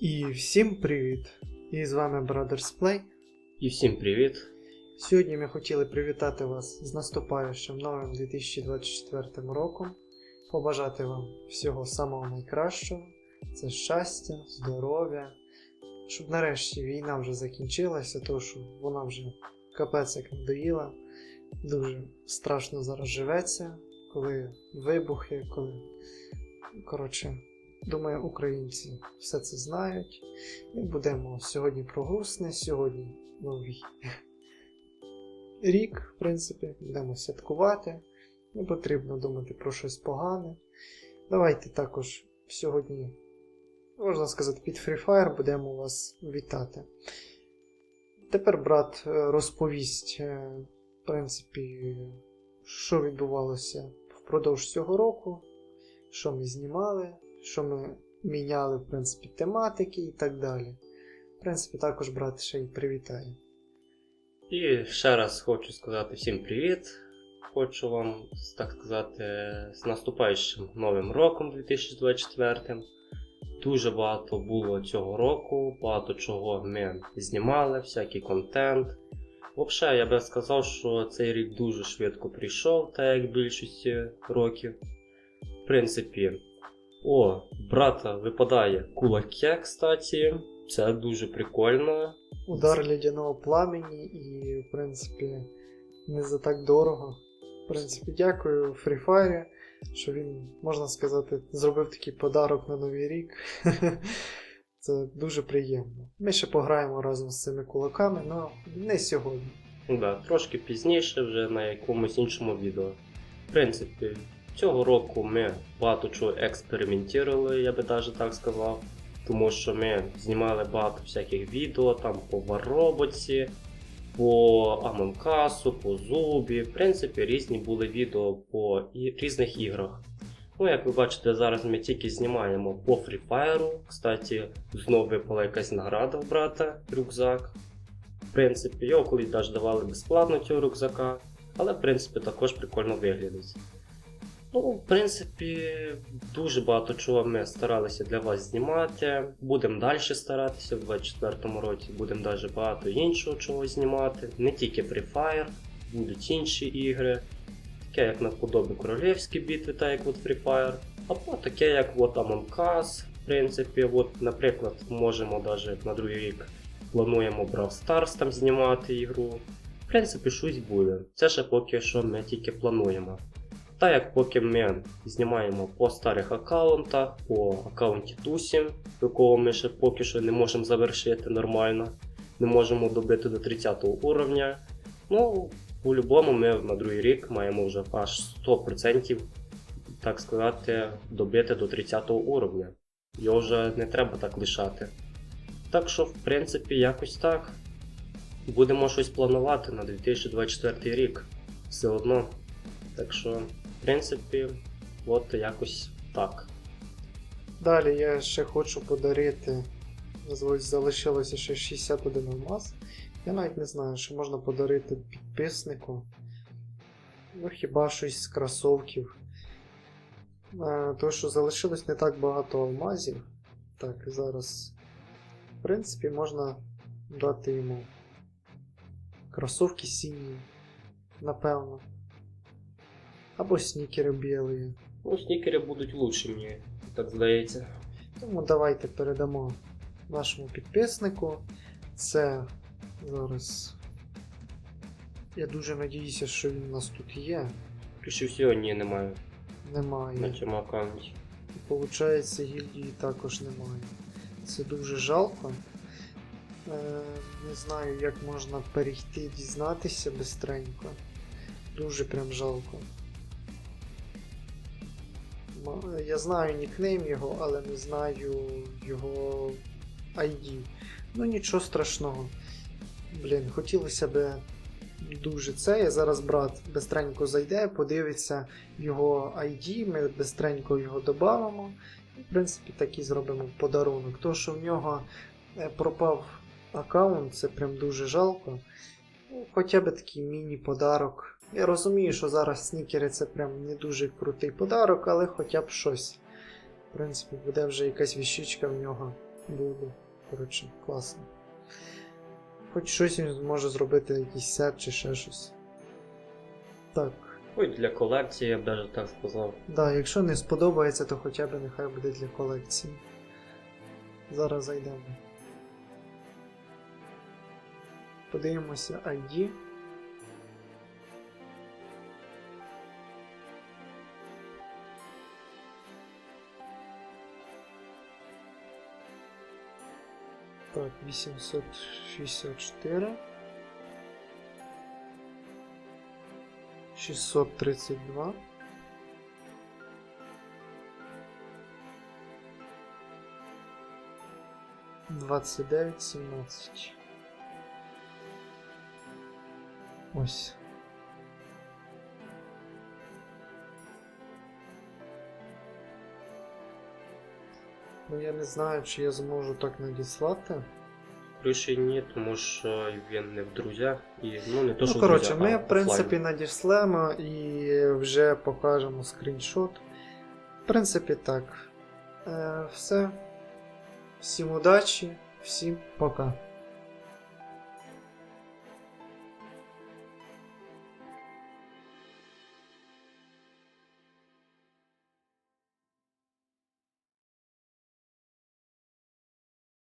І всім привіт! І з вами Brothers Play. І всім привіт! Сьогодні ми хотіли привітати вас з наступаючим новим 2024 роком, побажати вам всього самого найкращого, це щастя, здоров'я, щоб нарешті війна вже закінчилася, тому що вона вже капець як надоїла. Дуже страшно зараз живеться, коли вибухи, коли. Коротше, думаю, українці все це знають. І будемо сьогодні про грустне, сьогодні новий рік, в принципі, будемо святкувати. Не потрібно думати про щось погане. Давайте також сьогодні, можна сказати, під Free Fire будемо вас вітати. Тепер брат розповість, е, в принципі, що відбувалося впродовж цього року, що ми знімали, що ми міняли, в принципі, тематики і так далі. В принципі, також брат ще й привітає. І ще раз хочу сказати всім привіт. Хочу вам, так сказати, з наступаючим новим роком 2024. Дуже багато було цього року, багато чого ми знімали, всякий контент. Взагалі, я би сказав, що цей рік дуже швидко прийшов, так як більшості років. В принципі, о, брата випадає кулаке, кстати. Це дуже прикольно. Удар лядяного пламені і, в принципі, не за так дорого. В принципі, дякую Free Fire, що він, можна сказати, зробив такий подарок на Новий рік. Це дуже приємно. Ми ще пограємо разом з цими кулаками, але не сьогодні. Да, трошки пізніше, вже на якомусь іншому відео. В принципі, цього року ми багато чого експериментували, я би навіть так сказав. Тому що ми знімали багато всяких відео там по Вароботі, по Амонкасу, по Зубі. В принципі, різні були відео по і- різних іграх. Ну, як ви бачите, зараз ми тільки знімаємо по Free Fire. Кстати, знову випала якась награда в брата, рюкзак. В принципі, його колись навіть давали безплатно цього рюкзака, але в принципі також прикольно виглядить. Ну, в принципі, дуже багато чого ми старалися для вас знімати. Будемо далі старатися в 2024 році, будемо навіть багато іншого чого знімати. Не тільки Free Fire, будуть інші ігри, таке як наподобі королівські битви, так як от Free Fire, або таке як от Among Us. В принципі, от, наприклад, можемо навіть на другий рік плануємо Brawl Stars там знімати ігру. В принципі, щось буде. Це ще поки що ми тільки плануємо. Та як поки ми знімаємо по старих аккаунтах, по аккаунті Тусі, якого ми ще поки що не можемо завершити нормально, не можемо добити до 30 уровня. Ну, по-любому ми на другий рік маємо вже аж 100%, так сказати, добити до 30 уровня. Його вже не треба так лишати. Так що, в принципі, якось так. Будемо щось планувати на 2024 рік. Все одно. Так що, в принципі, от якось так. Далі я ще хочу подарити. Залишилося ще 61 алмаз. Я навіть не знаю, що можна подарити підписнику. Ну, хіба щось з кросовків. Е, Тому що залишилось не так багато алмазів. Так, зараз. В принципі, можна дати йому кросовки сині, напевно. Або снікери білі. Ну, снікери будуть лучше, мені так здається. Тому давайте передамо нашому підписнику. Це зараз. Я дуже надіюся, що він у нас тут є. Більше всього ні, немає на Немає. цьому аккаунті. Получається, гільдії також немає. Це дуже жалко. Е, не знаю, як можна перейти дізнатися бистренько. Дуже прям жалко. Я знаю нікнейм його, але не знаю його ID. Ну нічого страшного. Блін, хотілося б дуже це. Я зараз брат бистренько зайде, подивиться його ID, ми бистренько його додамо. І, в принципі, так і зробимо подарунок. То, що в нього е, пропав аккаунт, це прям дуже жалко. Ну, Хоча б такий міні-подарок. Я розумію, що зараз снікери це прям не дуже крутий подарок, але хоча б щось. В принципі, буде вже якась віщичка в нього Буде. Коротше, класно. Хоч щось він зможе зробити, якийсь сет чи ще щось. Так. Ой, для колекції, я б навіть так сказав. Да, якщо не сподобається, то хоча б нехай буде для колекції. Зараз зайдемо. Подивимося ID. Так, 864. 632. Двадцять дев'ять, сімнадцять. Ось. Ну я не знаю, чи я зможу так надіслати. Скоріше ні, тому що він не в друзях і ну не то, що ну, коротше, ми, а в принципі, офлайн. надішлемо і вже покажемо скріншот. В принципі, так. Е, все. Всім удачі, всім пока.